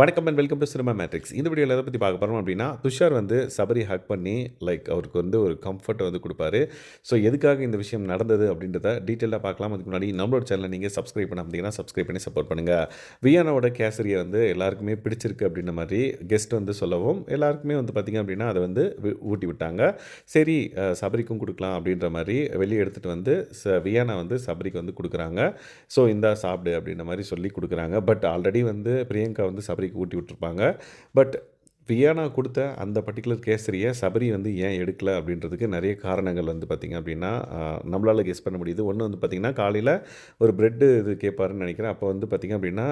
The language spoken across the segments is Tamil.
வணக்கம் and welcome to cinema Matrix இந்த வீடியோவில் எதை பற்றி பார்க்க போகிறோம் அப்படின்னா துஷார் வந்து சபரி ஹக் பண்ணி லைக் அவருக்கு வந்து ஒரு கம்ஃபர்ட்டை வந்து கொடுப்பாரு. ஸோ எதுக்காக இந்த விஷயம் நடந்தது அப்படின்றத டீட்டெயிலாக பார்க்கலாம். அதுக்கு முன்னாடி நம்மளோட சேனலை நீங்கள் சப்ஸ்கிரைப் பண்ண அப்படிங்கன்னா சப்ஸ்கிரைப் பண்ணி சப்போர்ட் பண்ணுங்கள் வியானாவோட கேசரியை வந்து எல்லாருக்குமே பிடிச்சிருக்கு அப்படின்ற மாதிரி கெஸ்ட் வந்து சொல்லவும் எல்லாருக்குமே வந்து பார்த்திங்க அப்படின்னா அதை வந்து ஊட்டி விட்டாங்க. சரி சபரிக்கும் கொடுக்கலாம் அப்படின்ற மாதிரி வெளியே எடுத்துகிட்டு வந்து ச வியானா வந்து சபரிக்கு வந்து கொடுக்குறாங்க. ஸோ இந்தா சாப்பிடு அப்படின்ற மாதிரி சொல்லி கொடுக்குறாங்க. பட் ஆல்ரெடி வந்து பிரியங்கா வந்து சபரிக்கு ஊட்டி விட்டுருப்பாங்க. பட் வியானா கொடுத்த அந்த பர்டிகுலர் கேசரியை சபரி வந்து ஏன் எடுக்கல அப்படின்றதுக்கு நிறைய காரணங்கள் வந்து பார்த்திங்க அப்படின்னா நம்மளால் கெஸ் பண்ண முடியுது. ஒன்று வந்து பார்த்திங்கன்னா காலையில் ஒரு ப்ரெட்டு இது கேட்பாருன்னு நினைக்கிறேன். அப்போ வந்து பார்த்திங்க அப்படின்னா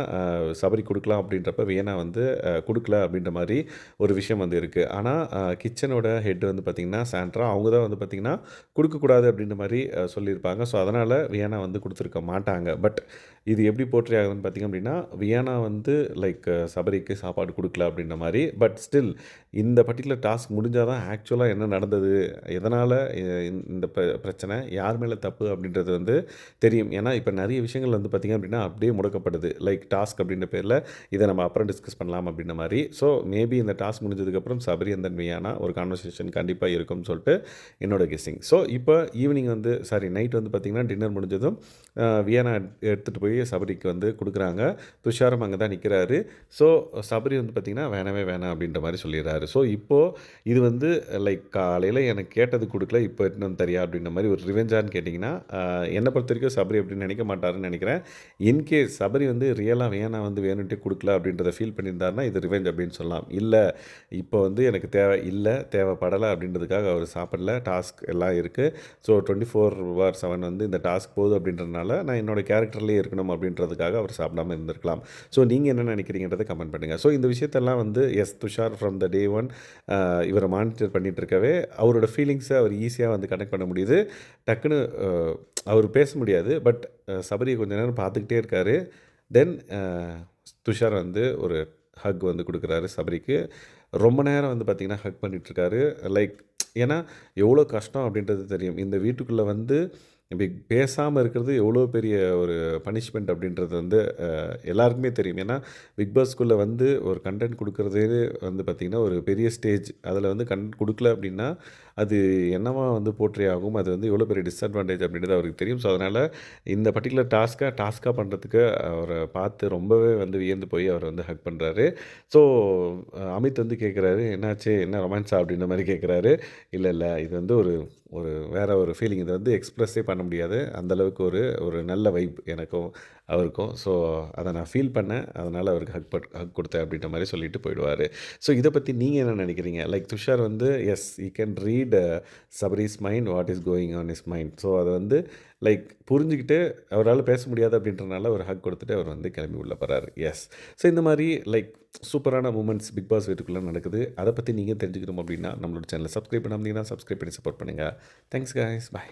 சபரி கொடுக்கலாம் அப்படின்றப்ப வியனா வந்து கொடுக்கல அப்படின்ற மாதிரி ஒரு விஷயம் வந்து இருக்குது ஆனால் கிச்சனோட ஹெட் வந்து பார்த்திங்கன்னா சாண்ட்ரா அவங்க தான் வந்து பார்த்திங்கன்னா கொடுக்கக்கூடாது அப்படின்ற மாதிரி சொல்லியிருப்பாங்க. ஸோ அதனால் வியனா வந்து கொடுத்துருக்க மாட்டாங்க. பட் இது எப்படி போற்றி ஆகுதுன்னு பார்த்திங்க அப்படின்னா வியனா வந்து லைக் சபரிக்கு சாப்பாடு கொடுக்கல அப்படின்ற மாதிரி பட் ஸ்டில் இந்த பர்டிகுலர் டாஸ்க் முடிஞ்சால் தான் ஆக்சுவலாக என்ன நடந்தது எதனால் இந்த பிரச்சனை யார் மேலே தப்பு அப்படின்றது வந்து தெரியும். ஏன்னா இப்போ நிறைய விஷயங்கள் வந்து பார்த்திங்க அப்படின்னா அப்படியே முடக்கப்படுது. லைக் டாஸ்க் அப்படின்ற பேரில் இதை நம்ம அப்புறம் டிஸ்கஸ் பண்ணலாம் அப்படின்ற மாதிரி. ஸோ மேபி இந்த டாஸ்க் முடிஞ்சதுக்கப்புறம் சபரி அந்த வியானா ஒரு கான்வர்சேஷன் கண்டிப்பாக இருக்கும்னு சொல்லிட்டு என்னோட கெஸ்ஸிங் ஸோ இப்போ ஈவினிங் வந்து சாரி நைட் வந்து பார்த்திங்கன்னா டின்னர் முடிஞ்சதும் வியானா எடுத்துகிட்டு போய் சபரிக்கு வந்து கொடுக்குறாங்க. துஷாரம் அங்கே தான் நிற்கிறாரு ஸோ சபரி வந்து பார்த்திங்கன்னா வேணவே வேணாம் அப்படின்னு அப்படின்ற மாதிரி சொல்லிடுறாரு. ஸோ இப்போது இது வந்து லைக் காலையில் எனக்கு கேட்டது கொடுக்கல இப்போ இன்னும் தெரியா அப்படின்ற மாதிரி ஒரு ரிவெஞ்சான்னு கேட்டிங்கன்னா என்னை பொறுத்த வரைக்கும் சபரி அப்படின்னு நினைக்க மாட்டாருன்னு நினைக்கிறேன். இன்கேஸ் சபரி வந்து ரியலாக வேணாம் வந்து வேணுன்ட்டே கொடுக்கல அப்படின்றத ஃபீல் பண்ணியிருந்தாருன்னா இது ரிவெஞ்ச் அப்படின்னு சொல்லலாம். இல்லை இப்போ வந்து எனக்கு தேவை இல்லை தேவைப்படலை அப்படின்றதுக்காக அவர் சாப்பிடல டாஸ்க் எல்லாம் இருக்குது ஸோ டுவெண்ட்டி ஃபோர் வார் செவன் வந்து இந்த டாஸ்க் போகுது அப்படின்றதுனால நான் என்னோடய கேரக்டர்லேயே இருக்கணும் அப்படின்றதுக்காக அவர் சாப்பிடாம இருந்திருக்கலாம். ஸோ நீங்கள் என்ன நினைக்கிறீங்கன்றதை கமெண்ட் பண்ணுங்கள் ஸோ இந்த விஷயத்தெல்லாம் வந்து as Tushar from the day one இவரை மானிட்டர் பண்ணிட்டு இருக்கவே அவரோட ஃபீலிங்ஸை அவர் ஈஸியாக வந்து கனெக்ட் பண்ண முடியுது. டக்குன்னு அவர் பேச முடியாது பட் சபரியை கொஞ்ச நேரம் பார்த்துக்கிட்டே இருக்காரு. தென் துஷார் வந்து ஒரு ஹக் வந்து கொடுக்குறாரு சபரிக்கு. ரொம்ப நேரம் வந்து பார்த்திங்கன்னா ஹக் பண்ணிகிட்ருக்காரு லைக் ஏன்னா எவ்வளோ கஷ்டம் அப்படின்றது தெரியும். இந்த வீட்டுக்குள்ளே வந்து இப்படி பேசாமல் இருக்கிறது எவ்வளோ பெரிய ஒரு பனிஷ்மெண்ட் அப்படின்றது வந்து எல்லாருக்குமே தெரியும். ஏன்னா பிக் பாஸ்க்குள்ளே வந்து ஒரு கண்டென்ட் கொடுக்குறதே வந்து பார்த்திங்கன்னா ஒரு பெரிய ஸ்டேஜ் அதில் வந்து கண்டென்ட் கொடுக்கல அப்படின்னா அது என்னவா வந்து போற்றி ஆகும்? அது வந்து எவ்வளோ பெரிய டிஸ்அட்வான்டேஜ் அப்படின்றது அவருக்கு தெரியும். ஸோ அதனால் இந்த பர்டிகுலர் டாஸ்க்காக டாஸ்க்காக பண்ணுறதுக்கு அவரை பார்த்து ரொம்பவே வந்து வியந்து போய் அவர் வந்து ஹக் பண்ணுறாரு ஸோ அமித் வந்து கேட்குறாரு என்னாச்சு? என்ன ரொமான்ஸா அப்படின்ற மாதிரி கேட்குறாரு இல்லை இல்லை. இது வந்து ஒரு ஒரு வேற ஒரு ஃபீலிங் இதை வந்து எக்ஸ்ப்ரெஸ்ஸே பண்ண முடியாது. அந்தளவுக்கு ஒரு ஒரு நல்ல வைப் எனக்கும் அவருக்கும். ஸோ அதை நான் ஃபீல் பண்ணேன். அதனால் அவருக்கு ஹக் பட் ஹக் கொடுத்தேன் அப்படின்ற மாதிரி சொல்லிட்டு போயிடுவார். ஸோ இதை பற்றி நீங்கள் என்ன நினைக்கிறீங்க? லைக் துஷார் வந்து as you can read Sabari's mind what is going on is mind so அதை வந்து லைக் புரிஞ்சுக்கிட்டு அவரால் பேச முடியாது அப்படின்றனால ஒரு ஹக் கொடுத்துட்டு அவர் வந்து கிளம்பி உள்ள போகிறார் எஸ் ஸோ இந்த மாதிரி லைக் சூப்பரான மூமெண்ட்ஸ் பிக் பாஸ் வீட்டுக்குள்ளே நடக்குது. அதை பற்றி நீங்கள் தெரிஞ்சுக்கணும் அப்படின்னா நம்மளோட சேனலை சப்ஸ்கிரைப் பண்ணாமல் சப்ஸ்கிரைப் பண்ணி சப்போர்ட் பண்ணுங்கள் தேங்க்ஸ் காய்ஸ் பாய்